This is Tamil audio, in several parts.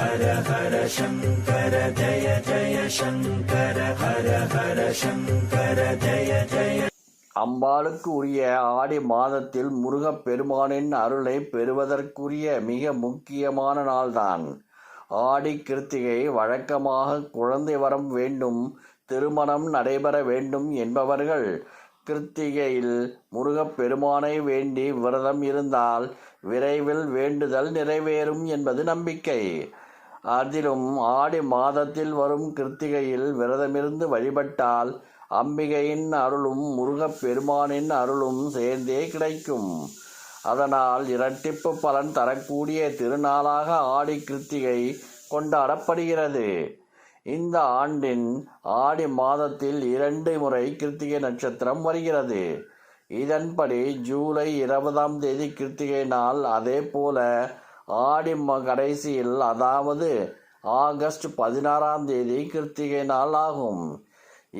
ஹர ஹர சங்கர ஜய ஜய சங்கர ஹர ஹர சங்கர ஜய ஜய அம்பாளுக்கு உரிய ஆடி மாதத்தில் முருகப் பெருமானின் அருளை பெறுவதற்குரிய மிக முக்கியமான நாள்தான். ஆடி கிருத்திகை வழக்கமாக குழந்தை வரம் வேண்டும் திருமணம் நடைபெற வேண்டும் என்பவர்கள் கிருத்திகையில் முருகப்பெருமானை வேண்டி விரதம் இருந்தால் விரைவில் வேண்டுதல் நிறைவேறும் என்பது நம்பிக்கை. அதிலும் ஆடி மாதத்தில் வரும் கிருத்திகையில் விரதமிருந்து வழிபட்டால் அம்பிகையின் அருளும் முருகப் பெருமானின் அருளும் சேர்ந்தே கிடைக்கும். அதனால் இரட்டிப்பு பலன் தரக்கூடிய திருநாளாக ஆடி கிருத்திகை கொண்டாடப்படுகிறது. இந்த ஆண்டின் ஆடி மாதத்தில் இரண்டு முறை கிருத்திகை நட்சத்திரம் வருகிறது. இதன்படி ஜூலை இருபதாம் தேதி கிருத்திகை நாள் அதே போல ஆடி கடைசியில் அதாவது ஆகஸ்ட் பதினாறாம் தேதி கிருத்திகை நாள் ஆகும்.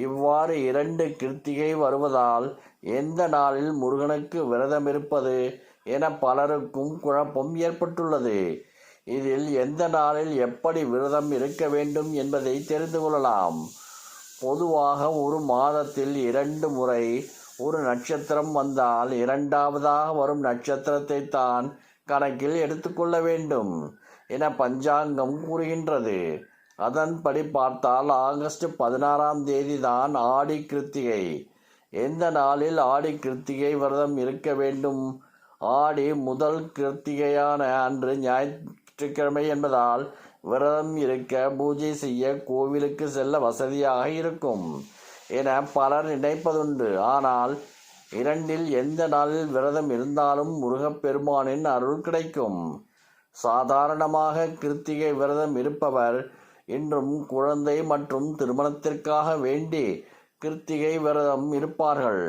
இவ்வாறு இரண்டு கிருத்திகை வருவதால் எந்த நாளில் முருகனுக்கு விரதம் இருப்பது என பலருக்கும் குழப்பம் ஏற்பட்டுள்ளது. இதில் எந்த நாளில் எப்படி விரதம் இருக்க வேண்டும் என்பதை தெரிந்து கொள்ளலாம். பொதுவாக ஒரு மாதத்தில் இரண்டு முறை ஒரு நட்சத்திரம் வந்தால் இரண்டாவதாக வரும் நட்சத்திரத்தை தான் கணக்கில் எடுத்துக்கொள்ள வேண்டும் என பஞ்சாங்கம் கூறுகின்றது. அதன்படி பார்த்தால் ஆகஸ்ட் பதினாறாம் தேதி தான் ஆடி கிருத்திகை. எந்த நாளில் ஆடி கிருத்திகை விரதம் இருக்க வேண்டும்? ஆடி முதல் கிருத்திகையான அன்று ஞாயிற்றுக்கிழமை என்பதால் விரதம் இருக்க பூஜை செய்ய கோவிலுக்கு செல்ல வசதியாக இருக்கும் என பலர் நினைப்பதுண்டு. ஆனால் இரண்டில் எந்த நாளில் விரதம் இருந்தாலும் முருகப்பெருமானின் அருள் கிடைக்கும். சாதாரணமாக கிருத்திகை விரதம் இருப்பவர் இன்றும் குழந்தை மற்றும் திருமணத்திற்காக வேண்டி கிருத்திகை விரதம் இருப்பார்கள்.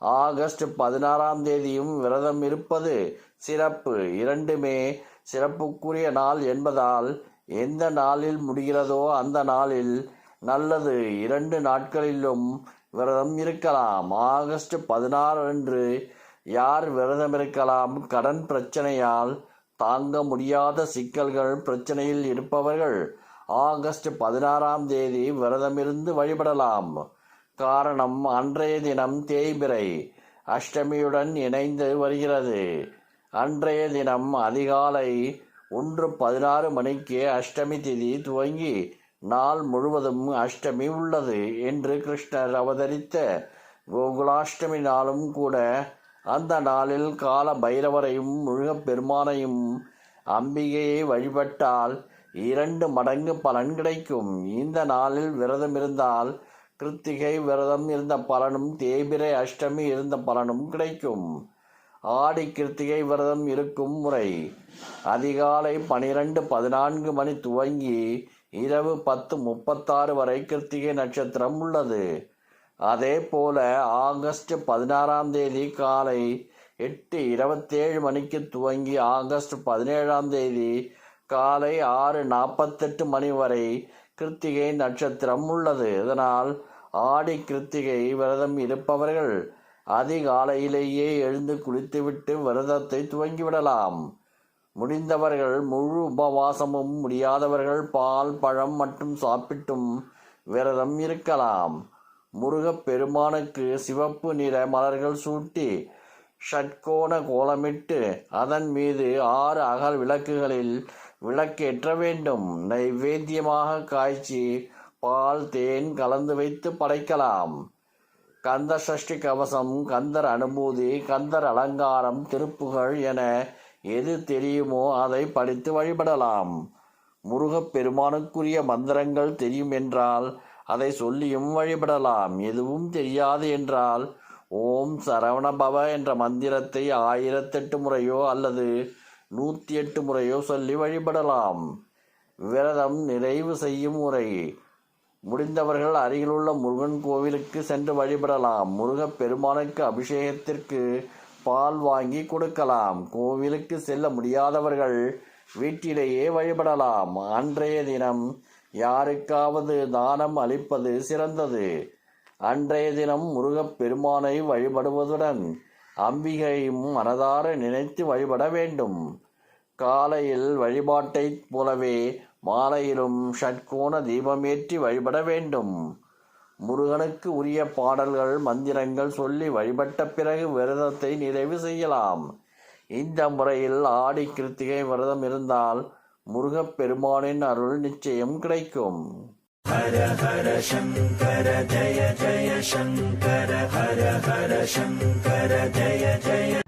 ஆகஸ்ட் பதினாறாம் தேதியும் விரதம் இருப்பது சிறப்பு. இரண்டுமே சிறப்புக்குரிய நாள் என்பதால் எந்த நாளில் முடிகிறதோ அந்த நாளில் நல்லது. இரண்டு நாட்களிலும் விரதம் இருக்கலாம். ஆகஸ்ட் பதினாறு அன்று யார் விரதம் இருக்கலாம்? கடன் பிரச்சனையால் தாங்க முடியாத சிக்கல்கள் பிரச்சனையில் இருப்பவர்கள் ஆகஸ்ட் பதினாறாம் தேதி விரதமிருந்து வழிபடலாம். காரணம் அன்றைய தினம் தேய்பிரை அஷ்டமியுடன் இணைந்து வருகிறது. அன்றைய தினம் அதிகாலை ஒன்று பதினாறு மணிக்கு அஷ்டமி திதி துவங்கி நாள் முழுவதும் அஷ்டமி உள்ளது என்று கிருஷ்ணர் அவதரித்த கோகுலாஷ்டமி நாளும் கூட அந்த நாளில் கால பைரவரையும் முழுகப் பெருமானையும் அம்பிகையை வழிபட்டால் இரண்டு மடங்கு பலன் கிடைக்கும். இந்த நாளில் விரதம் இருந்தால் கிருத்திகை விரதம் இருந்த பலனும் தேபிரை அஷ்டமி இருந்த பலனும் கிடைக்கும். ஆடி கிருத்திகை விரதம் இருக்கும் முறை அதிகாலை பனிரெண்டு பதினான்கு மணி துவங்கி இரவு பத்து முப்பத்தாறு வரை கிருத்திகை நட்சத்திரம் உள்ளது. அதே போல ஆகஸ்ட் பதினாறாம் தேதி காலை எட்டு இருபத்தேழு மணிக்கு துவங்கி ஆகஸ்ட் பதினேழாம் தேதி காலை ஆறு நாற்பத்தெட்டு மணி வரை கிருத்திகை நட்சத்திரம் உள்ளது. இதனால் ஆடி கிருத்திகை விரதம் இருப்பவர்கள் அதிகாலையிலேயே எழுந்து குளித்துவிட்டு விரதத்தை துவங்கிவிடலாம். முடிந்தவர்கள் முழு உபவாசமும் முடியாதவர்கள் பால் பழம் மற்றும் சாப்பிட்டும் விரதம் இருக்கலாம். முருகப் பெருமானுக்கு சிவப்பு நிற மலர்கள் சூட்டி ஷட்கோண கோலமிட்டு அதன் மீது ஆறு அகல் விளக்குகளில் விளக்கேற்ற வேண்டும். நைவேத்தியமாக காய்ச்சி பால் தேன் கலந்து வைத்து படைக்கலாம். கந்த சஷ்டி கவசம் கந்தர் அனுபூதி கந்தர் அலங்காரம் திருப்புகழ் என எது தெரியுமோ அதை படித்து வழிபடலாம். முருகப் பெருமானுக்குரிய மந்திரங்கள் தெரியும் என்றால் அதை சொல்லியும் வழிபடலாம். எதுவும் தெரியாது என்றால் ஓம் சரவணபவ என்ற மந்திரத்தை ஆயிரத்தெட்டு முறையோ அல்லது நூற்றி எட்டு முறையோ சொல்லி வழிபடலாம். விரதம் நிறைவு செய்யும் முறை. முடிந்தவர்கள் அருகிலுள்ள முருகன் கோவிலுக்கு சென்று வழிபடலாம். முருகப் பெருமானுக்கு அபிஷேகத்திற்கு பால் வாங்கி கொடுக்கலாம். கோவிலுக்கு செல்ல முடியாதவர்கள் வீட்டிலேயே வழிபடலாம். அன்றைய தினம் யாருக்காவது தானம் அளிப்பது சிறந்தது. அன்றைய தினம் முருகப்பெருமானை வழிபடுவதுடன் அம்பிகையும் மனதார நினைத்து வழிபட வேண்டும். காலையில் வழிபாட்டைப் போலவே மாலையிலும் ஷட்கோண தீபமேற்றி வழிபட வேண்டும். முருகனுக்கு உரிய பாடல்கள் மந்திரங்கள் சொல்லி வழிபட்ட பிறகு விரதத்தை நிறைவு செய்யலாம். இந்த முறையில் ஆடி கிருத்திகை விரதம் இருந்தால் முருகப்பெருமானின் அருள் நிச்சயம் கிடைக்கும். ஹர ஹர சங்கர ஜய ஜய சங்கர ஹர ஹர சங்கர ஜய ஜய